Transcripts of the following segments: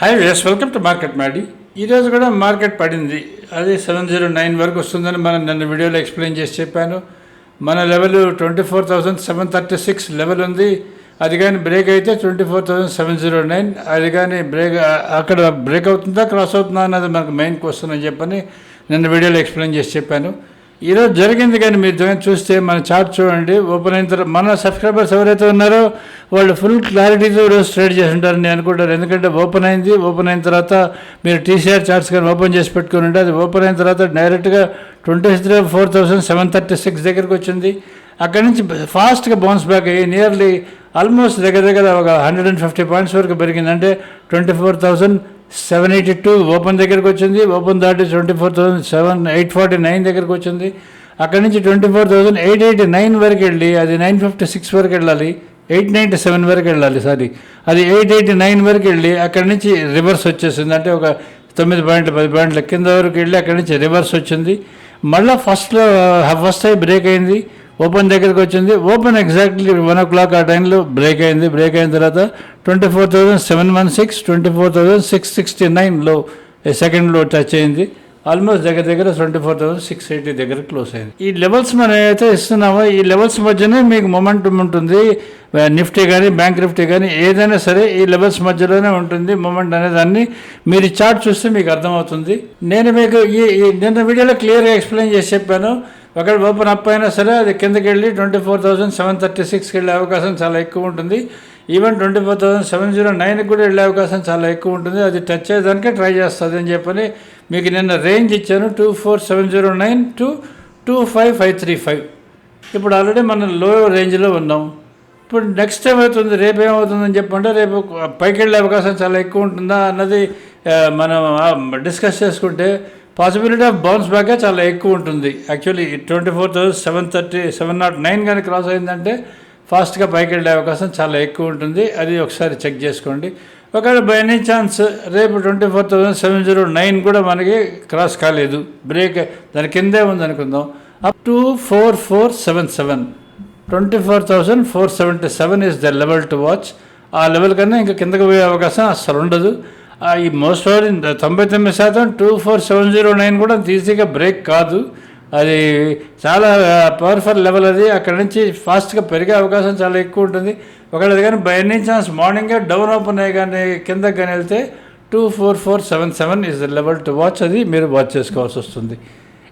Hi yes welcome to market మాడి ఈరోజు కూడా మార్కెట్ పడింది. అది సెవెన్ జీరో నైన్ వరకు వస్తుందని మనం నన్ను వీడియోలో ఎక్స్ప్లెయిన్ చేసి చెప్పాను. మన level twenty four thousand seven thirty six level ఉంది. అది కానీ బ్రేక్ అయితే twenty four thousand seven zero nine అది కానీ బ్రేక్ అక్కడ బ్రేక్ అవుతుందా క్రాస్ అవుతుందా అన్నది మనకు మెయిన్ క్వశ్చన్ అని చెప్పని నిన్న వీడియోలో ఎక్స్ప్లెయిన్ చేసి చెప్పాను. ఈరోజు జరిగింది కానీ మీరు చూస్తే మన చార్ట్ చూడండి. ఓపెన్ అయిన తర్వాత మన సబ్స్క్రైబర్స్ ఎవరైతే ఉన్నారో వాళ్ళు ఫుల్ క్లారిటీతో ఈరోజు ట్రేడ్ చేసి ఉంటారని నేను అనుకుంటారు ఎందుకంటే ఓపెన్ అయింది. ఓపెన్ అయిన తర్వాత మీరు టీసీఆర్ చార్ట్స్ కానీ ఓపెన్ చేసి పెట్టుకుని ఉంటే అది ఓపెన్ అయిన తర్వాత డైరెక్ట్గా twenty three four thousand seven thirty six దగ్గరికి వచ్చింది. అక్కడి నుంచి ఫాస్ట్గా బౌన్స్ బ్యాక్ అయ్యి నియర్లీ ఆల్మోస్ట్ దగ్గర దగ్గర ఒక హండ్రెడ్ అండ్ ఫిఫ్టీ పాయింట్స్ వరకు పెరిగిందంటే twenty four thousand seven eighty two open దగ్గరికి వచ్చింది. ఓపెన్ దాటి twenty four thousand seven eight forty nine దగ్గరకు వచ్చింది. అక్కడి నుంచి twenty four thousand eight eighty nine వరకు వెళ్ళి అది నైన్ ఫిఫ్టీ సిక్స్ వరకు వెళ్ళాలి. ఎయిట్ నైంటీ సెవెన్ వరకు వెళ్ళాలి సారీ అది ఎయిట్ ఎయిటీ నైన్ వరకు వెళ్ళి అక్కడి నుంచి రివర్స్ వచ్చేసింది. అంటే ఒక తొమ్మిది పాయింట్లు పది పాయింట్ల కింద వరకు వెళ్ళి అక్కడి నుంచి రివర్స్ వచ్చింది. మళ్ళీ ఫస్ట్లో ఫస్ట్ అయి బ్రేక్ అయింది. ఓపెన్ దగ్గరికి వచ్చింది. Open exactly one o'clock ఆ టైంలో బ్రేక్ అయింది. బ్రేక్ అయిన తర్వాత twenty four thousand seven one six twenty four thousand six sixty నైన్లో సెకండ్లో టచ్ అయింది. ఆల్మోస్ట్ దగ్గర దగ్గర twenty four thousand six eighty దగ్గర క్లోజ్ అయింది. ఈ లెవెల్స్ మనం ఏదైతే ఇస్తున్నామో ఈ లెవెల్స్ మధ్యనే మీకు మొమెంటం ఉంటుంది. నిఫ్టీ కానీ బ్యాంక్ నిఫ్టీ కానీ ఏదైనా సరే ఈ లెవెల్స్ మధ్యలోనే ఉంటుంది మొమెంట్ అనే దాన్ని మీరు చార్ట్ చూస్తే మీకు అర్థమవుతుంది. నేను మీకు ఈ ఈ నిన్న వీడియోలో క్లియర్గా ఎక్స్ప్లెయిన్ చేసి చెప్పాను. ఒకవేళ ఓపెన్ అప్ అయినా సరే అది కిందకి వెళ్ళి twenty four thousand seven thirty సిక్స్కి వెళ్ళే అవకాశం చాలా ఎక్కువ ఉంటుంది. Even twenty four thousand seven zero నైన్కి కూడా వెళ్ళే అవకాశం చాలా ఎక్కువ ఉంటుంది. అది టచ్ అయ్యేదానికే ట్రై చేస్తుంది అని చెప్పని మీకు నిన్న రేంజ్ ఇచ్చాను. Two four seven zero nine to two five five three five. ఇప్పుడు ఆల్రెడీ మనం లో రేంజ్లో ఉన్నాం. ఇప్పుడు నెక్స్ట్ టైం అవుతుంది రేపు ఏమవుతుందని చెప్పంటే రేపు పైకి వెళ్ళే అవకాశం చాలా ఎక్కువ ఉంటుందా అన్నది మనం డిస్కస్ చేసుకుంటే పాసిబిలిటీ ఆఫ్ బౌన్స్ బ్యాక్గా చాలా ఎక్కువ ఉంటుంది. Actually twenty four thousand seven thirty seven not nine కానీ క్రాస్ అయిందంటే ఫాస్ట్గా పైకి వెళ్ళే అవకాశం చాలా ఎక్కువ ఉంటుంది. అది ఒకసారి చెక్ చేసుకోండి. ఒకవేళ బై ఎనీ ఛాన్స్ రేపు twenty four thousand seven zero nine కూడా మనకి క్రాస్ కాలేదు. బ్రేక్ దాని కిందే ఉందనుకుందాం. Up to four four seven seven twenty four thousand four seventy seven is the level to watch ఆ లెవెల్ కన్నా ఇంకా కిందకు పోయే అవకాశం అసలు ఉండదు. ఈ మోస్ట్ ఆఫ్ తొంభై తొమ్మిది శాతం two four seven zero nine కూడా అంత ఈజీగా బ్రేక్ కాదు. అది చాలా పవర్ఫుల్ లెవెల్ అది. అక్కడ నుంచి ఫాస్ట్గా పెరిగే అవకాశం చాలా ఎక్కువ ఉంటుంది. ఒకవేళ కానీ బై ఎనీ ఛాన్స్ మార్నింగే డౌన్ ఓపెన్ అయ్యి కానీ కిందకి కానీ వెళ్తే two four four seven seven is the level to watch అది. మీరు వాచ్ చేసుకోవాల్సి వస్తుంది.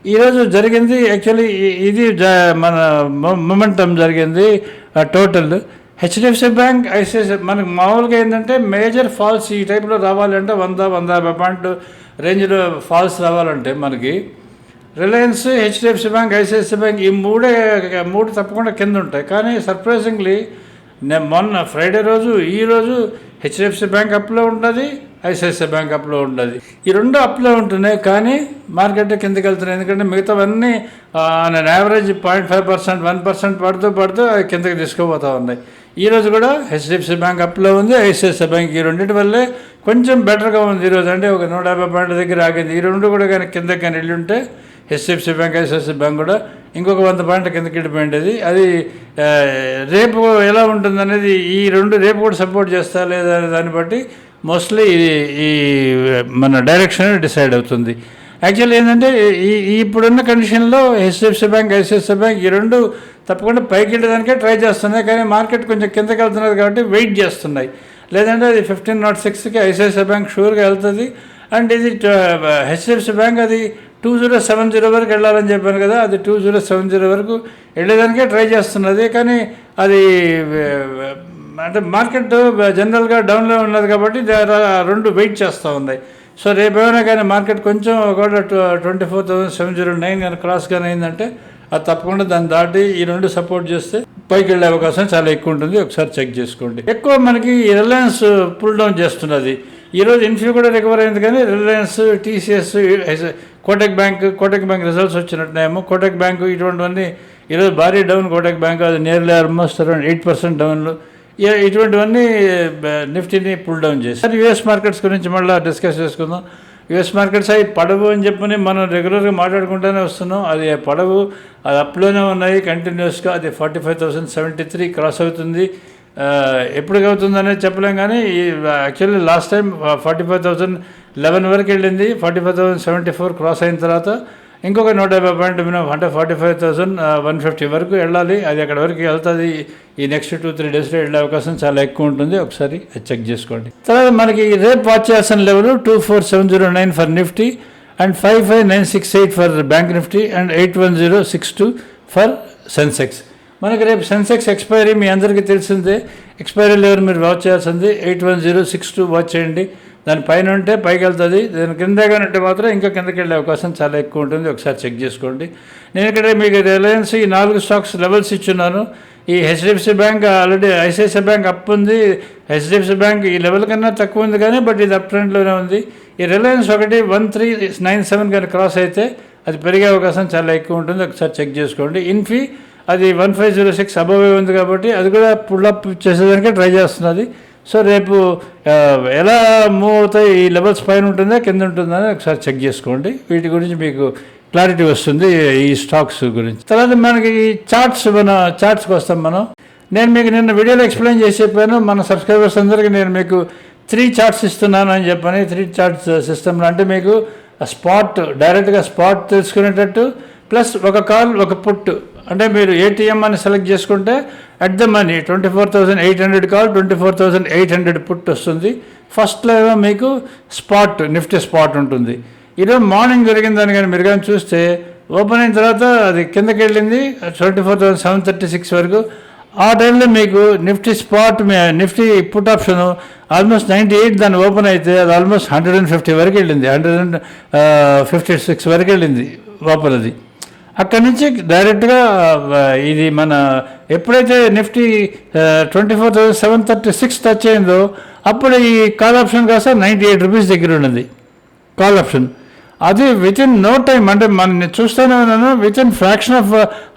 ఈరోజు జరిగింది యాక్చువల్లీ ఇది జ- మన మొమెంటం జరిగింది టోటల్ హెచ్డిఎఫ్సి బ్యాంక్ ఐసిఐసి మనకు మామూలుగా ఏంటంటే మేజర్ ఫాల్స్ ఈ టైప్లో రావాలంటే వంద వంద యాభై పాయింట్ రేంజ్లో ఫాల్స్ రావాలంటే మనకి Reliance HDFC bank ICICI bank ఈ మూడే మూడు తప్పకుండా కింద ఉంటాయి. కానీ సర్ప్రైజింగ్లీ నేను మొన్న ఫ్రైడే రోజు ఈ రోజు హెచ్డిఎఫ్సి బ్యాంక్ అప్లో ఉంటుంది ఐసిఐసిఐ బ్యాంక్ అప్లో ఉంటుంది ఈ రెండు అప్లో ఉంటున్నాయి కానీ మార్కెట్ కిందకి వెళ్తున్నాయి. ఎందుకంటే మిగతావన్నీ నేను average point five percent one percent పడుతూ పడుతూ అవి కిందకి తీసుకుపోతూ ఉన్నాయి. ఈరోజు కూడా హెచ్డిఎఫ్సి బ్యాంక్ అప్లో ఉంది. ఐసిఐసిఐ బ్యాంక్ ఈ రెండింటి వల్లే కొంచెం బెటర్గా ఉంది ఈరోజు అంటే ఒక నూట యాభై పాయింట్ల దగ్గర ఆగింది. ఈ రెండు కూడా కానీ కిందకి కానీ వెళ్ళి ఉంటే హెచ్డిఎఫ్సి బ్యాంక్ ఐసిఐసిఐ బ్యాంక్ కూడా ఇంకొక వంద పాయింట్ల కిందకి వెళ్ళిపోయింది అది రేపు ఎలా ఉంటుంది అనేది ఈ రెండు రేపు కూడా సపోర్ట్ చేస్తా లేదా అనే దాన్ని బట్టి మోస్ట్లీ ఈ మన డైరెక్షన్ డిసైడ్ అవుతుంది. యాక్చువల్లీ ఏంటంటే ఈ ఇప్పుడున్న కండిషన్లో హెచ్డిఎఫ్సి బ్యాంక్ ఐసిఐసి బ్యాంక్ ఈ రెండు తప్పకుండా పైకి వెళ్ళడానికే ట్రై చేస్తున్నాయి. కానీ మార్కెట్ కొంచెం కిందకి వెళ్తున్నది కాబట్టి వెయిట్ చేస్తున్నాయి. లేదంటే అది ఫిఫ్టీన్ నాట్ సిక్స్కి ఐసిఐసిఐ బ్యాంక్ షూర్గా వెళ్తుంది. అండ్ ఇది హెచ్డిఎఫ్సి బ్యాంక్ అది టూ జీరో సెవెన్ జీరో వరకు వెళ్ళాలని చెప్పాను కదా అది టూ జీరో సెవెన్ జీరో వరకు వెళ్ళేదానికే ట్రై చేస్తున్నది. కానీ అది అంటే మార్కెట్ జనరల్గా డౌన్లో ఉన్నది కాబట్టి రెండు వెయిట్ చేస్తూ ఉన్నాయి. సో రేపు ఏమైనా కానీ మార్కెట్ కొంచెం ఒకవేళ twenty four thousand seven zero nine కానీ క్రాస్ కానీ అయిందంటే అది తప్పకుండా దాన్ని దాటి ఈ రెండు సపోర్ట్ చేస్తే పైకి వెళ్ళే అవకాశం చాలా ఎక్కువ ఉంటుంది. ఒకసారి చెక్ చేసుకోండి. ఎక్కువ మనకి రిలయన్స్ పుల్ డౌన్ చేస్తున్నది. ఈరోజు ఇన్ఫ్యూ కూడా రికవర్ అయింది కానీ Reliance TCS Kotak bank Kotak bank results వచ్చినట్టున్నాయేమో. Kotak bank ఇటువంటివన్నీ ఈరోజు భారీ డౌన్. కోటక్ బ్యాంక్ అది nearly almost around eight percent డౌన్లు ఇటువంటివన్నీ నిఫ్టీని పుల్ డౌన్ చేశారు యుఎస్ మార్కెట్స్ గురించి మళ్ళీ డిస్కస్ చేసుకుందాం. యుఎస్ మార్కెట్స్ అవి పడవు అని చెప్పని మనం రెగ్యులర్గా మాట్లాడుకుంటూనే వస్తున్నాం. అది పడవు అది అప్లోనే ఉన్నాయి కంటిన్యూస్గా అది forty five thousand seventy three cross అవుతుంది ఎప్పటికి ఎప్పటికి అవుతుందనేది చెప్పలేం కానీ actually last time forty five thousand eleven వరకు వెళ్ళింది. Forty five thousand seventy four cross అయిన తర్వాత ఇంకొక నూట యాభై పాయింట్ మినిమం అంటే forty five thousand one fifty వరకు వెళ్ళాలి. అది అక్కడ వరకు వెళ్తుంది. ఈ నెక్స్ట్ టూ త్రీ డేస్లో వెళ్ళే అవకాశం చాలా ఎక్కువ ఉంటుంది. ఒకసారి చెక్ చేసుకోండి. తర్వాత మనకి రేపు వాచ్ చేయాల్సిన level two four seven zero nine for Nifty and five five nine six eight for bank Nifty and eight one zero six two for Sensex. మనకి రేపు సెన్సెక్స్ ఎక్స్పైరీ మీ అందరికీ తెలిసిందే. ఎక్స్పైరీ లెవెల్ మీరు వాచ్ చేయాల్సింది. Eight one zero six two watch చేయండి. దాని పైన ఉంటే పైకి వెళ్తుంది. దాని కిందగా ఉంటే మాత్రం ఇంకా కిందకి వెళ్ళే అవకాశం చాలా ఎక్కువ ఉంటుంది. ఒకసారి చెక్ చేసుకోండి. నేను ఇక్కడ మీకు రిలయన్స్ ఈ నాలుగు స్టాక్స్ లెవెల్స్ ఇచ్చున్నాను. ఈ HDFC bank already ICICI bank up ఉంది. హెచ్డిఎఫ్సి బ్యాంక్ ఈ లెవెల్ కన్నా తక్కువ ఉంది కానీ బట్ ఇది అప్ ట్రెండ్లోనే ఉంది. ఈ రిలయన్స్ ఒకటి వన్ త్రీ నైన్ సెవెన్ కానీ క్రాస్ అయితే అది పెరిగే అవకాశం చాలా ఎక్కువ ఉంటుంది. ఒకసారి చెక్ చేసుకోండి. ఇన్ఫీ అది one five zero six above ఉంది కాబట్టి అది కూడా పుల్లప్ చేసేదానికే ట్రై చేస్తున్నది. సో రేపు ఎలా మూవ్ అవుతాయి ఈ లెవెల్స్ పైన ఉంటుందా కింద ఉంటుందా అని ఒకసారి చెక్ చేసుకోండి. వీటి గురించి మీకు క్లారిటీ వస్తుంది ఈ స్టాక్స్ గురించి. తర్వాత మనకి ఈ చార్ట్స్ మన చార్ట్స్కి వస్తాం మనం. నేను మీకు నిన్న వీడియోలో ఎక్స్ప్లెయిన్ చేసి చెప్పాను మన సబ్స్క్రైబర్స్ అందరికీ నేను మీకు త్రీ చార్ట్స్ ఇస్తున్నాను అని చెప్పని త్రీ చార్ట్స్ సిస్టమ్లో అంటే మీకు స్పాట్ డైరెక్ట్గా స్పాట్ తెలుసుకునేటట్టు ప్లస్ ఒక కాల్ ఒక పుట్. అంటే మీరు ఏటీఎం అని సెలెక్ట్ చేసుకుంటే at the money twenty four thousand eight hundred call twenty four thousand eight hundred put వస్తుంది. ఫస్ట్లో ఏమో మీకు స్పాట్ నిఫ్టీ స్పాట్ ఉంటుంది. ఈరోజు మార్నింగ్ జరిగిన దాని కానీ మీరు కానీ చూస్తే ఓపెన్ అయిన తర్వాత అది కిందకి వెళ్ళింది twenty four thousand seven thirty six వరకు. ఆ టైంలో మీకు Nifty spot Nifty put option almost ninety eight దాన్ని ఓపెన్ అయితే అది ఆల్మోస్ట్ హండ్రెడ్ అండ్ ఫిఫ్టీ వరకు వెళ్ళింది. హండ్రెడ్ అండ్ ఫిఫ్టీ సిక్స్ వరకు వెళ్ళింది ఓపెన్ అది అక్కడి నుంచి డైరెక్ట్గా ఇది మన ఎప్పుడైతే Nifty twenty four thousand seven thirty six touch అయిందో అప్పుడు ఈ కాల్ ఆప్షన్ కాస్త నైంటీ ఎయిట్ రూపీస్ దగ్గర ఉన్నది. Call option. అది విత్ ఇన్ నో టైం అంటే మన చూస్తూనే ఉన్నాను within fraction of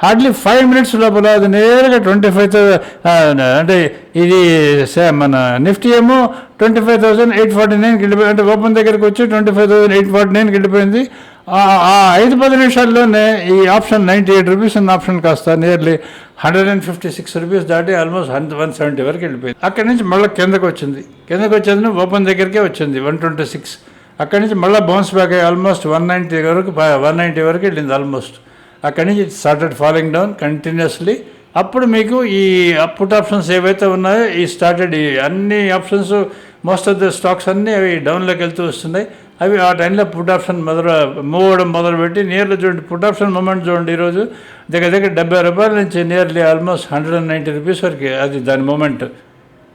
hardly five minutes లోపల అది నేరుగా ట్వంటీ ఫైవ్ అంటే ఇది మన నిఫ్టీ ఏమో twenty five thousand eight forty నైన్కి వెళ్ళిపోయింది అంటే ఓపెన్ దగ్గరికి వచ్చి twenty five thousand eight forty నైన్కి వెళ్ళిపోయింది ఆ- ఆ ఐదు పది నిమిషాల్లోనే ఈ ఆప్షన్ నైంటీ ఎయిట్ రూపీస్ ఉన్న ఆప్షన్ కాస్త nearly hundred and fifty six rupees దాటి ఆల్మోస్ట్ హండ్రెడ్ వన్ సెవెంటీ వరకు వెళ్ళిపోయింది. అక్కడి నుంచి మళ్ళీ కిందకు వచ్చింది. కిందకు వచ్చేది ఓపెన్ దగ్గరికే వచ్చింది వన్ ట్వంటీ సిక్స్ అక్కడి నుంచి మళ్ళీ బౌన్స్ బ్యాక్ అయ్యి ఆల్మోస్ట్ వన్ నైంటీ వరకు వన్ నైంటీ వరకు వెళ్ళింది ఆల్మోస్ట్ అక్కడి నుంచి స్టార్టెడ్ ఫాలోయింగ్ డౌన్ కంటిన్యూస్లీ అప్పుడు మీకు ఈ పుట్ ఆప్షన్స్ ఏవైతే ఉన్నాయో ఈ స్టార్టెడ్ ఈ అన్ని options most of the stocks అన్నీ అవి డౌన్లోకి వెళ్తూ వస్తున్నాయి. అవి ఆ టైంలో పుట్ ఆప్షన్ మొదలు మూవ్ అవ్వడం మొదలుపెట్టి నియర్లీ చూడండి పుట్ ఆప్షన్ మూమెంట్ చూడండి ఈరోజు. దగ్గర దగ్గర డెబ్బై రూపాయల నుంచి nearly almost hundred and ninety rupees వరకు అది దాని మూమెంట్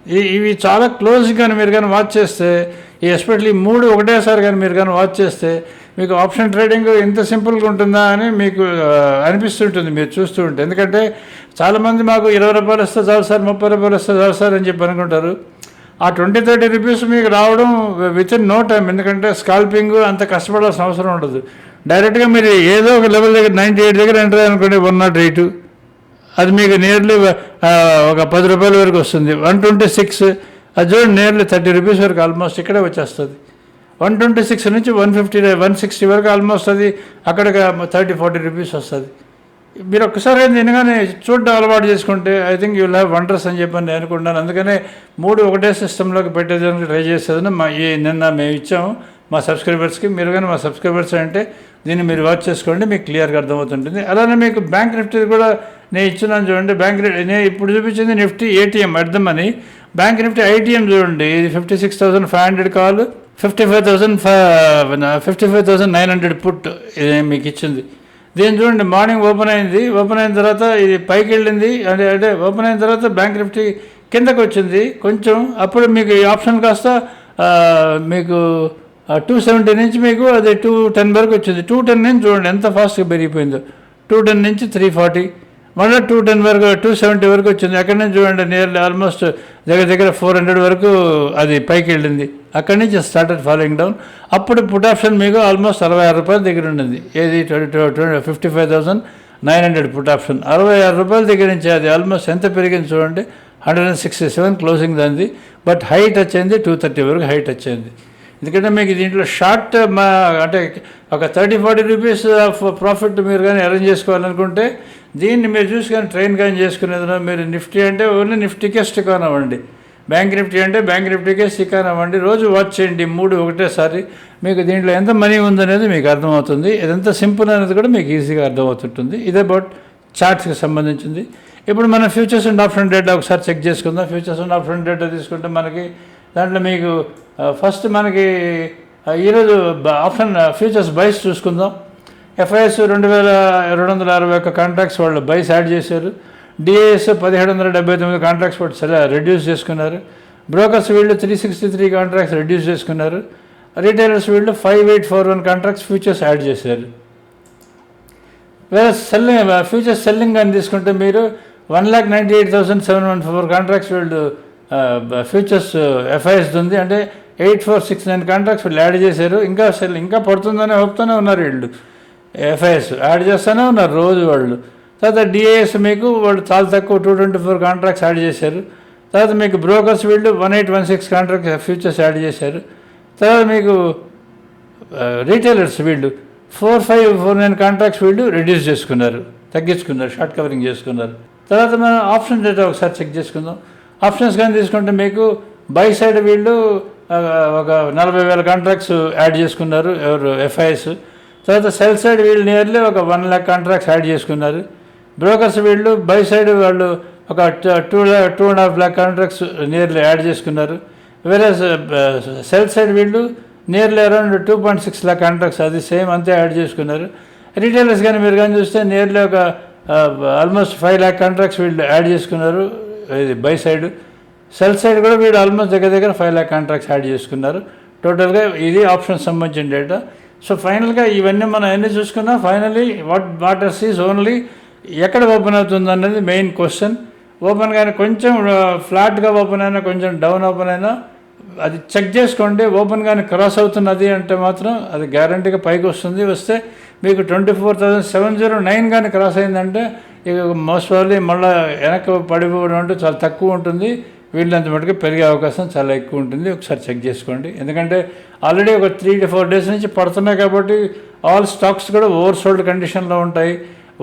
ఇవి చాలా క్లోజ్గా మీరు కానీ వాచ్ చేస్తే ఈ ఎస్పెషల్లీ మూడు ఒకటేసారి కానీ మీరు కానీ వాచ్ చేస్తే మీకు ఆప్షన్ ట్రేడింగ్ ఇంత సింపుల్గా ఉంటుందా అని మీకు అనిపిస్తుంటుంది మీరు చూస్తూ ఉంటే. ఎందుకంటే చాలామంది మాకు ఇరవై రూపాయలు వస్తే చాలు సార్ ముప్పై రూపాయలు వస్తే చాలు సార్ అని చెప్పి అనుకుంటారు. ఆ ట్వంటీ థర్టీ రూపీస్ మీకు రావడం విత్ ఇన్ నో టైం ఎందుకంటే స్కాల్పింగ్ అంత కష్టపడాల్సిన అవసరం ఉండదు. డైరెక్ట్గా మీరు ఏదో ఒక లెవెల్ దగ్గర నైంటీ ఎయిట్ దగ్గర ఎంటర్ అనుకోండి వన్ నాట్ ఎయిట్ అది మీకు నియర్లీ ఒక పది రూపాయల వరకు వస్తుంది. వన్ ట్వంటీ సిక్స్ అది చూడండి నియర్లీ థర్టీ రూపీస్ వరకు ఆల్మోస్ట్ ఇక్కడే వచ్చేస్తుంది. వన్ ట్వంటీ సిక్స్ నుంచి వన్ ఫిఫ్టీ వన్ సిక్స్టీ వరకు ఆల్మోస్ట్ అది అక్కడ థర్టీ ఫార్టీ రూపీస్ వస్తుంది. మీరు ఒక్కసారి తినగానే చూడడం అలవాటు చేసుకుంటే I think you have wonders అని చెప్పని నేను అనుకుంటున్నాను. అందుకనే మూడు ఒకటే సిస్టంలోకి పెట్టేదానికి ట్రై చేసేదని మా ఈ నిన్న మేము ఇచ్చాము. మా సబ్స్క్రైబర్స్కి మీరు కానీ మా సబ్స్క్రైబర్స్ అంటే దీన్ని మీరు వాచ్ చేసుకోండి మీకు క్లియర్గా అర్థమవుతుంటుంది. అలానే మీకు బ్యాంక్ నిఫ్టీ కూడా నేను ఇచ్చినాను చూడండి. బ్యాంక్ నేను ఇప్పుడు చూపించింది నిఫ్టీ ఏటీఎం అర్థమని. బ్యాంక్ నిఫ్టీ ఐటీఎం చూడండి. ఇది fifty six thousand five hundred call fifty five thousand fifty five thousand nine hundred put ఇది మీకు ఇచ్చింది. దీన్ని చూడండి మార్నింగ్ ఓపెన్ అయింది. ఓపెన్ అయిన తర్వాత ఇది పైకి వెళ్ళింది. అంటే అంటే ఓపెన్ అయిన తర్వాత బ్యాంక్ నిఫ్టీ కిందకు వచ్చింది కొంచెం అప్పుడు మీకు ఈ ఆప్షన్ కాస్త మీకు టూ సెవెంటీ నుంచి మీకు అది టూ టెన్ వరకు వచ్చింది. టూ టెన్ నుంచి చూడండి ఎంత ఫాస్ట్గా పెరిగిపోయిందో. టూ టెన్ నుంచి త్రీ ఫార్టీ మళ్ళీ టూ టెన్ వరకు టూ సెవెంటీ వరకు వచ్చింది. అక్కడి నుంచి చూడండి నియర్లీ ఆల్మోస్ట్ దగ్గర దగ్గర ఫోర్ హండ్రెడ్ వరకు అది పైకి వెళ్ళింది. అక్కడి నుంచి స్టార్టెడ్ ఫాలోయింగ్ డౌన్ అప్పుడు పుట్ ఆప్షన్ మీకు ఆల్మోస్ట్ అరవై ఆరు రూపాయల దగ్గర ఉండింది. ఏది? Twenty fifty five thousand nine hundred put option అరవై ఆరు రూపాయల దగ్గర నుంచి అది ఆల్మోస్ట్ ఎంత పెరిగింది చూడండి? Hundred and sixty seven closing దాంది బట్ హైట్ వచ్చింది టూ థర్టీ వరకు హైట్ వచ్చింది. ఎందుకంటే మీకు దీంట్లో షార్ట్ మా అంటే ఒక thirty forty rupees of profit మీరు కానీ అరేంజ్ చేసుకోవాలనుకుంటే దీన్ని మీరు చూసి కానీ ట్రైన్ కానీ చేసుకునేది మీరు నిఫ్టీ అంటే ఓన్లీ నిఫ్టీకే స్టిక్ అవ్వండి. బ్యాంక్ నిఫ్టీ అంటే బ్యాంక్ నిఫ్టీకే స్టిక్ అవ్వండి. రోజు వాచ్ చేయండి మూడు ఒకటేసారి. మీకు దీంట్లో ఎంత మనీ ఉందనేది మీకు అర్థమవుతుంది. ఇదంతా సింపుల్ అనేది కూడా మీకు ఈజీగా అర్థమవుతుంటుంది. ఇది అబౌట్ చార్ట్స్కి సంబంధించింది. ఇప్పుడు మనం ఫ్యూచర్స్ అండ్ ఆప్షన్ డేటా ఒకసారి చెక్ చేసుకుందాం. ఫ్యూచర్స్ అండ్ ఆప్షన్ డేటా తీసుకుంటే మనకి దాంట్లో మీకు ఫస్ట్ మనకి ఈరోజు బ- ఆప్షన్ ఫ్యూచర్స్ బైస్ చూసుకుందాం. ఎఫ్ఐఎస్ రెండు వేల రెండు వందల అరవై ఒక్క కాంట్రాక్ట్స్ వాళ్ళు బైస్ యాడ్ చేశారు. డిఏఎస్ పదిహేడు వందల డెబ్బై తొమ్మిది కాంట్రాక్ట్స్ వాళ్ళు సరే రెడ్యూస్ చేసుకున్నారు. బ్రోకర్స్ వీళ్ళు three sixty three contracts reduce చేసుకున్నారు. రీటైలర్స్ వీళ్ళు five eight four one contracts futures add చేశారు. వేరే సెల్లింగ్ ఫ్యూచర్స్ సెల్లింగ్ అని తీసుకుంటే మీరు one lakh ninety eight thousand seven one four contracts వీళ్ళు ఫ్యూచర్స్ ఎఫ్ఐఎస్ uh, ఉంది. అంటే eight four six nine contracts వీళ్ళు యాడ్ చేశారు. ఇంకా సెల్ ఇంకా పడుతుందనే హోప్తోనే ఉన్నారు వీళ్ళు. ఎఫ్ఐఎస్ యాడ్ చేస్తూనే ఉన్నారు రోజు వాళ్ళు. తర్వాత డిఏఎస్ మీకు వాళ్ళు చాలా తక్కువ two twenty four contracts add చేశారు. తర్వాత మీకు బ్రోకర్స్ వీళ్ళు one eight one six contract futures add చేశారు. తర్వాత మీకు uh, రీటైలర్స్ వీళ్ళు four five four nine contracts వీళ్ళు రెడ్యూస్ చేసుకున్నారు. తగ్గించుకున్నారు షార్ట్ కవరింగ్ చేసుకున్నారు. తర్వాత మనం ఆప్షన్ డేటా ఒకసారి చెక్ చేసుకుందాం. ఆప్షన్స్ కానీ తీసుకుంటే మీకు బై సైడ్ వీళ్ళు ఒక నలభై వేల కాంట్రాక్ట్స్ యాడ్ చేసుకున్నారు ఎవరు ఎఫ్ఐఎస్ తర్వాత సెల్ సైడ్ వీళ్ళు నియర్లీ ఒక వన్ ల్యాక్ కాంట్రాక్ట్స్ యాడ్ చేసుకున్నారు. బ్రోకర్స్ వీళ్ళు బై సైడ్ వాళ్ళు ఒక two two and half lakh contracts nearly add చేసుకున్నారు. వేరే సెల్ సైడ్ వీళ్ళు nearly around two point six lakh contracts అది సేమ్ అంతే యాడ్ చేసుకున్నారు. రీటైలర్స్ కానీ మీరు కానీ చూస్తే నియర్లీ ఒక ఆల్మోస్ట్ ఫైవ్ ల్యాక్ కాంట్రాక్ట్స్ వీళ్ళు యాడ్ చేసుకున్నారు. ఇది బై సైడ్. సెల్ సైడ్ కూడా వీడు ఆల్మోస్ట్ దగ్గర దగ్గర ఫైవ్ ల్యాక్ కాంట్రాక్ట్స్ యాడ్ చేసుకున్నారు. టోటల్గా ఇది ఆప్షన్ సంబంధించిన డేటా. సో ఫైనల్గా ఇవన్నీ మనం ఎన్ని చూసుకున్నా ఫైనలీ వాట్ వాటర్ సీజ్ ఓన్లీ ఎక్కడ ఓపెన్ అవుతుంది అన్నది మెయిన్ క్వశ్చన్. ఓపెన్ కానీ కొంచెం ఫ్లాట్గా ఓపెన్ అయినా కొంచెం డౌన్ ఓపెన్ అయినా అది చెక్ చేసుకోండి. ఓపెన్ కానీ క్రాస్ అవుతున్నది అంటే మాత్రం అది గ్యారంటీగా పైకి వస్తుంది. వస్తే మీకు twenty four thousand seven zero nine కానీ క్రాస్ అయిందంటే ఇక మోస్ట్ ప్రాబ్లీ మళ్ళీ వెనక పడిపోవడం అంటే చాలా తక్కువ ఉంటుంది. వీళ్ళంత మటుకు పెరిగే అవకాశం చాలా ఎక్కువ ఉంటుంది. ఒకసారి చెక్ చేసుకోండి. ఎందుకంటే ఆల్రెడీ ఒక త్రీ టు ఫోర్ డేస్ నుంచి పడుతున్నాయి కాబట్టి ఆల్ స్టాక్స్ కూడా ఓవర్ సోల్డ్ కండిషన్లో ఉంటాయి.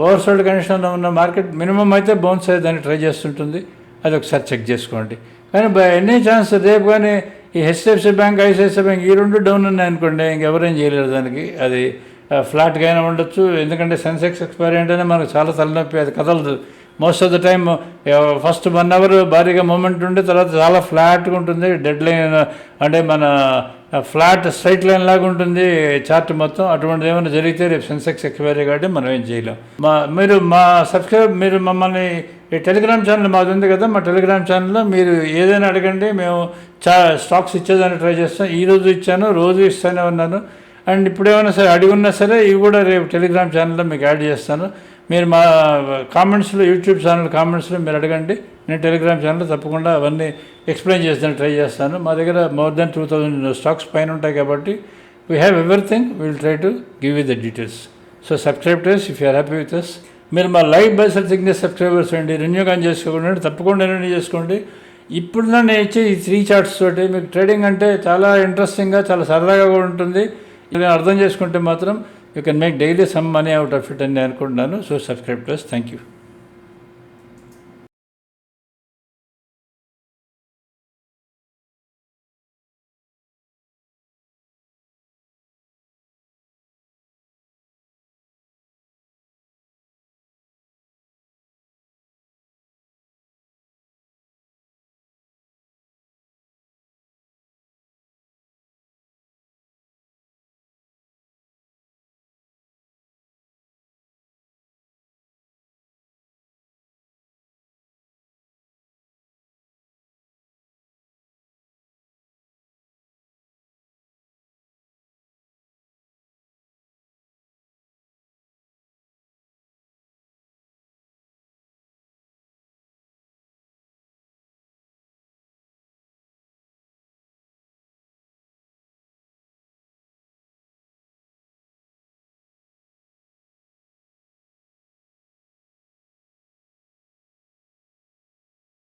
ఓవర్ సోల్డ్ కండిషన్లో ఉన్న మార్కెట్ మినిమం అయితే బౌన్స్ అయ్యేదాన్ని ట్రై చేస్తుంటుంది. అది ఒకసారి చెక్ చేసుకోండి. కానీ బై ఎనీ ఛాన్స్ రేపు కానీ ఈ హెచ్డిఎఫ్సి బ్యాంక్ ఐసిఐసిఐ బ్యాంక్ ఈ రెండు డౌన్ ఉన్నాయి అనుకోండి. ఇంకెవరేం చేయలేరు దానికి. అది ఫ్లాట్గా అయినా ఉండొచ్చు. ఎందుకంటే సెన్సెక్స్ ఎక్స్పైరీ అంటేనే మనకు చాలా తలనొప్పి. అది కదలదు. Most of the time first one hour భారీగా మూమెంట్ ఉండి తర్వాత చాలా ఫ్లాట్గా ఉంటుంది. డెడ్ లైన్ అంటే మన ఫ్లాట్ స్ట్రైట్ లైన్ లాగా ఉంటుంది చార్ట్ మొత్తం. అటువంటిది ఏమైనా జరిగితే రేపు సెన్సెక్స్ ఎక్స్పైరీ కాబట్టి మనం ఏం చేయలేం. మా మీరు మా సబ్స్క్రైబ్ మీరు మమ్మల్ని ఈ టెలిగ్రామ్ ఛానల్ మాది ఉంది కదా మా టెలిగ్రామ్ ఛానల్లో మీరు ఏదైనా అడగండి. మేము చా స్టాక్స్ ఇచ్చేదాన్ని ట్రై చేస్తాం. ఈ రోజు ఇచ్చాను రోజు ఇస్తూనే ఉన్నాను. అండ్ ఇప్పుడు ఏమైనా సరే అడిగి ఉన్నా సరే ఇవి కూడా రేపు టెలిగ్రామ్ ఛానల్లో మీకు యాడ్ చేస్తాను. మీరు మా కామెంట్స్లో యూట్యూబ్ ఛానల్ కామెంట్స్లో మీరు అడగండి. నేను టెలిగ్రామ్ ఛానల్ తప్పకుండా అవన్నీ ఎక్స్ప్లెయిన్ చేస్తాను ట్రై చేస్తాను. మా దగ్గర more than two thousand stocks పైన ఉంటాయి కాబట్టి we have everything. Will try to give you the details. So subscribe టెస్ if you're happy with us మీరు మా లైవ్ బస్ సిగ్నెస్ సబ్స్క్రైబర్స్ అండి రెన్యూ కానీ చేసుకోండి తప్పకుండా రెన్యూ చేసుకోండి. ఇప్పుడు నేను ఇచ్చే ఈ త్రీ చార్ట్స్ తోటి మీకు ట్రేడింగ్ అంటే చాలా ఇంట్రెస్టింగ్గా చాలా సరదాగా కూడా ఉంటుంది. అర్థం చేసుకుంటే మాత్రం you can make daily some money out of it అని నేను అనుకుంటున్నాను. So subscribe plus. Thank you